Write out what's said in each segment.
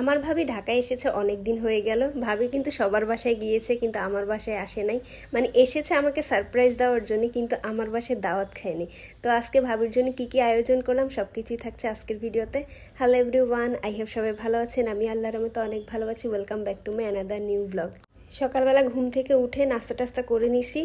আমার ভাবি ঢাকায় এসেছে অনেক দিন হয়ে গেল। ভাবি কিন্তু সবার বাসায় গিয়েছে, কিন্তু আমার বাসায় আসে নাই। মানে এসেছে আমাকে সারপ্রাইজ দেওয়ার জন্য, কিন্তু আমার বাসায় দাওয়াত খায়নি। তো আজকে ভাবির জন্য কি কি আয়োজন করলাম সব কিছুই থাকছে আজকের ভিডিওতে। Hello everyone I have সবাই ভালো আছেন। আমি আল্লাহর মতো অনেক ভালো আছি। Welcome back to my another new blog সকালবেলা ঘুম থেকে উঠে নাস্তা টাস্তা করে নিছি।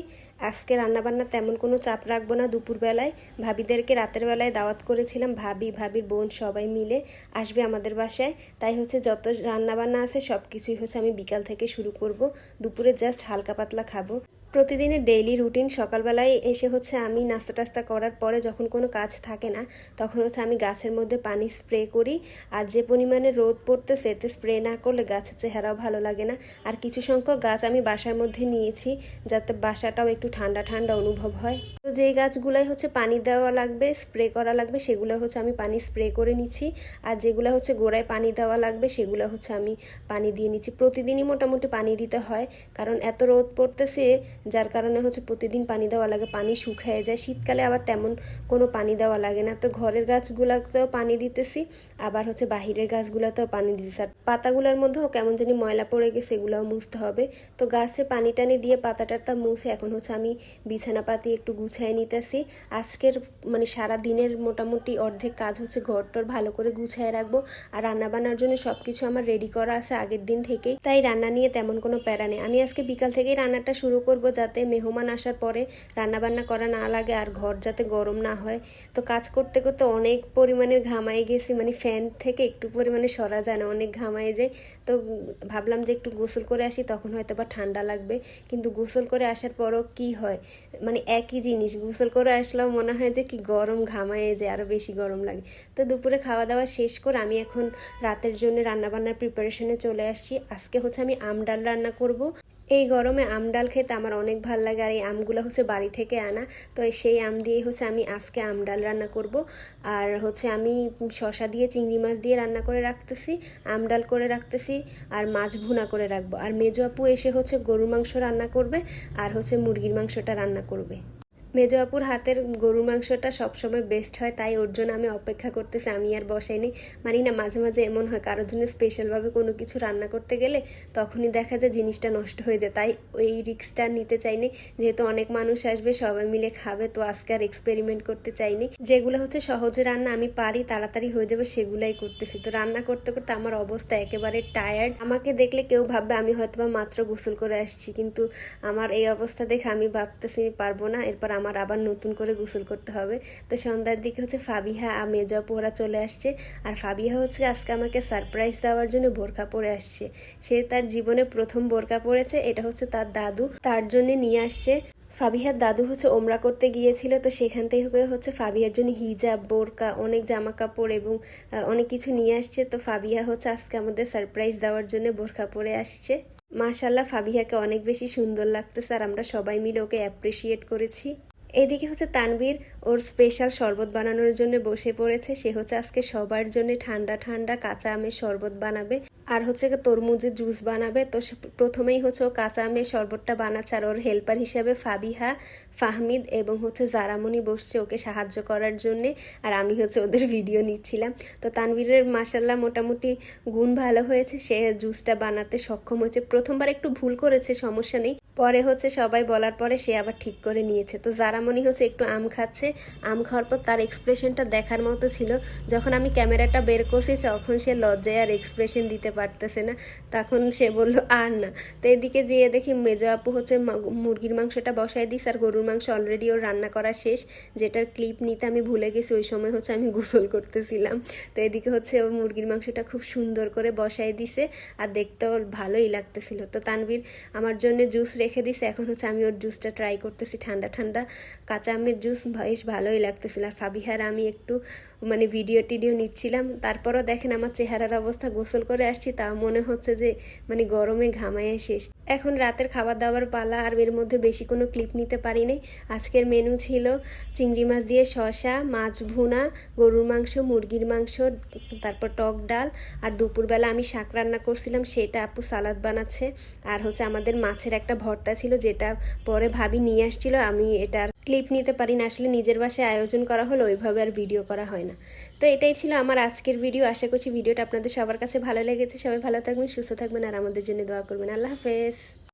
আজকে রান্নাবান্না তেমন কোনো চাপ রাখব না দুপুরবেলায়। ভাবিদেরকে রাতের বেলায় দাওয়াত করেছিলাম, ভাবি, ভাবির বোন সবাই মিলে আসবে আমাদের বাসায়। তাই হচ্ছে যত রান্নাবান্না আছে সব কিছুই হচ্ছে আমি বিকাল থেকে শুরু করব। দুপুরে জাস্ট হালকা পাতলা খাব। প্রতিদিনের ডেইলি রুটিন সকালবেলায় এসে হচ্ছে আমি নাস্তা টাস্তা করার পরে যখন কোনো কাজ থাকে না, তখন হচ্ছে আমি গাছের মধ্যে পানি স্প্রে করি। আর যে পরিমাণে রোদ পড়তে সেতে স্প্রে না করলে গাছের চেহারাও ভালো লাগে না। আর কিছু সংখ্যক গাছ আমি বাসার মধ্যে নিয়েছি, যাতে বাসাটাও একটু ঠান্ডা ঠান্ডা অনুভব হয়। তো যেই গাছগুলাই হচ্ছে পানি দেওয়া লাগবে, স্প্রে করা লাগবে, সেগুলো হচ্ছে আমি পানি স্প্রে করে নিচ্ছি। আর যেগুলো হচ্ছে গোড়ায় পানি দেওয়া লাগবে, সেগুলো হচ্ছে আমি পানি দিয়ে নিচ্ছি। প্রতিদিনই মোটামুটি পানি দিতে হয়, কারণ এত রোদ পড়তেছে, যার কারণে হচ্ছে প্রতিদিন পানি দেওয়া লাগে, পানি শুকিয়ে যায়। শীতকালে আবার তেমন কোনো পানি দেওয়া লাগে না। তো ঘরের গাছগুলোতেও পানি দিতেছি, আবার হচ্ছে বাহিরের গাছগুলোতেও পানি দিতেছি। আর পাতাগুলোর মধ্যেও কেমন জানি ময়লা পড়ে গেছে, এগুলোও মুছতে হবে। তো গাছে পানি টানি দিয়ে পাতা টাতা মুছে, এখন হচ্ছে আমি বিছানা পাতি একটু গুছিয়ে নিতেছি। আজকের মানে সারা দিনের মোটামুটি অর্ধেক কাজ হচ্ছে ঘরটর ভালো করে গুছিয়ে রাখব। আর রান্না বান্নার জন্য সব কিছু আমার রেডি করা আছে আগের দিন থেকেই। তাই রান্না নিয়ে তেমন কোনো প্যারা নেই। আমি আজকে বিকাল থেকেই রান্নাটা শুরু করব যাতে মেহমান আসার পরে রান্নাবান্না করা না লাগে আর ঘর যাতে গরম না হয়। তো কাজ করতে করতে অনেক পরিমাণের ঘামাই গেছি মানে ফ্যান থেকে একটু পরিমাণে সরা যায় না, অনেক ঘামাই যায়। তো ভাবলাম যে একটু গোসল করে আসি, তখন হয়তো বা ঠান্ডা লাগবে। কিন্তু গোসল করে আসার পরও কি হয়? মানে একই জিনিস গোসল করে আসলেও মনে হয় যে কি গরম ঘামায় যায় আরও বেশি গরম লাগে। তো দুপুরে খাওয়া দাওয়া শেষ করে আমি এখন রাতের জন্য রান্নাবান্নার প্রিপারেশনে চলে আসছি। আজকে হচ্ছে আমি আম ডাল রান্না করব। এই গরমে আম ডাল খেতে আমার অনেক ভালো লাগে আর এই আমগুলো হচ্ছে বাড়ি থেকে আনা। তো সেই আম দিয়ে হচ্ছে আমি আজকে আম ডাল রান্না করব। আর হচ্ছে আমি শশা দিয়ে, চিংড়ি মাছ দিয়ে রান্না করে রাখতেছি, আম ডাল করে রাখতেছি আর মাছ ভুনা করে রাখব। আর মেজো আপু এসে হচ্ছে গরুর মাংস রান্না করবে আর হচ্ছে মুরগির মাংসটা রান্না করবে। মেজো আপুর হাতের গরুর মাংসটা সবসময় বেস্ট হয়, তাই ওর জন্য আমি অপেক্ষা করতেছি। আমি আর বসাইনি। মানি না মাঝে মাঝে এমন হয়, কারোর জন্য স্পেশালভাবে কোনো কিছু রান্না করতে গেলে তখনই দেখা যায় জিনিসটা নষ্ট হয়ে যায়। তাই ওই রিক্সটা নিতে চাইনি। যেহেতু অনেক মানুষ আসবে, সবাই মিলে খাবে, তো আজকে আর এক্সপেরিমেন্ট করতে চাইনি। যেগুলো হচ্ছে সহজে রান্না, আমি পারি, তাড়াতাড়ি হয়ে যাবে, সেগুলাই করতেছি। তো রান্না করতে করতে আমার অবস্থা একেবারে টায়ার্ড আমাকে দেখলে কেউ ভাববে, আমি হয়তোবা মাত্র গোসল করে আসছি, কিন্তু আমার এই অবস্থা দেখে আমি ভাবতেছি, পারব না। এরপর আমার আবার নতুন করে গোসল করতে হবে। তো সন্ধ্যার দিকে হচ্ছে ফাবিহা আর মেজা পোহরা চলে আসছে। আর ফাবিহা হচ্ছে আজকে আমাকে সারপ্রাইজ দেওয়ার জন্য বোরখা পরে আসছে। সে তার জীবনে প্রথম বোরখা পরেছে, এটা হচ্ছে তার দাদু। তার জন্য নিয়ে আসছে। ফাবিহার দাদু হচ্ছে ওমরা করতে গিয়েছিল, তো সেখান থেকে হচ্ছে ফাবিহার জন্য হিজাব বোরকা অনেক জামা কাপড় এবং অনেক কিছু নিয়ে আসছে। তো ফাবিহা হচ্ছে আজকে আমাদের সারপ্রাইজ দেওয়ার জন্য বোরখা পরে আসছে। মাশাল্লাহ ফাবিহাকে অনেক বেশি সুন্দর লাগতেছে আর আমরা সবাই মিলে ওকে অ্যাপ্রিসিয়েট করেছি। এদিকে হচ্ছে তানবীর ওর স্পেশাল শরবত বানানোর জন্য বসে পড়েছে। সে হচ্ছে আজকে সবার জন্য ঠান্ডা ঠান্ডা কাঁচা আমের শরবত বানাবে। আর হচ্ছে তরমুজের জুস বানাবে। তো প্রথমেই হচ্ছে ও কাঁচা আমের শরবতটা বানাচ্ছে আর ওর হেল্পার হিসাবে ফাবিহা, ফাহমিদ এবং হচ্ছে জারামনি বসছে ওকে সাহায্য করার জন্যে। আর আমি হচ্ছে ওদের ভিডিও নিচ্ছিলাম। তো তানবীরের মাসাল্লাহ মোটামুটি গুণ ভালো হয়েছে। সে জুসটা বানাতে সক্ষম হয়েছে। প্রথমবার একটু ভুল করেছে, সমস্যা নেই। পরে হচ্ছে সবাই বলার পরে সে আবার ঠিক করে নিয়েছে। তো জারামনি হচ্ছে একটু আম খাচ্ছে। আম খাওয়ার পর তার এক্সপ্রেশনটা দেখার মতো ছিল। যখন আমি ক্যামেরাটা বের করছি, তখন সে লজ্জায় আর এক্সপ্রেশন দিতে পারতেছে না। তখন সে বলল, আর না। তো এদিকে যেয়ে দেখি মেজো আপু হচ্ছে মুরগির মাংসটা বসাই দিস আর গরুর মাংস অলরেডি ওর রান্না করা শেষ। যেটার ক্লিপ নিতে আমি ভুলে গেছি, ওই সময় হচ্ছে আমি গোসল করতেছিলাম। তো এদিকে হচ্ছে ও মুরগির মাংসটা খুব সুন্দর করে বসাই দিছে আর দেখতেও ভালোই লাগতেছিল। তো তানবীর আমার জন্য জুস রেখে দিছে এখন হচ্ছে আমি ওর জুসটা ট্রাই করতেছি ঠান্ডা ঠান্ডা কাঁচা আমের জুস বেশ ভালোই লাগতেছিল। আর ফাবিহার, আমি একটু মানে ভিডিও টিডিও নিচ্ছিলাম। তারপরও দেখেন আমার চেহারার অবস্থা গোসল করে আসছি, তাও মনে হচ্ছে যে মানে গরমে ঘামায় শেষ। এখন রাতের খাবার দাবার পালা আর এর মধ্যে বেশি কোনো ক্লিপ নিতে পারি নাই আজকের মেনু ছিল চিংড়ি মাছ দিয়ে শশা মাছ ভুনা, গরুর মাংস, মুরগির মাংস, তারপর টক ডাল আর দুপুরবেলা আমি শাক রান্না করছিলাম, সেটা আপু সালাদ বানাচ্ছে। আর হচ্ছে আমাদের মাছের একটা ভর্তা ছিল, যেটা পরে ভাবি নিয়ে আসছিল, আমি এটার ক্লিপ নিতে পারি না আসলে নিজের বাসায় আয়োজন করা হলো, ওইভাবে আর ভিডিও করা হয় না। তো এটাই ছিল আমার আজকের ভিডিও আশা করছি ভিডিওটা আপনাদের সবার কাছে ভালো লেগেছে। সবাই ভালো থাকবেন, সুস্থ থাকবেন, আর আমাদের জন্য দোয়া করবেন। আল্লাহ হাফেজ।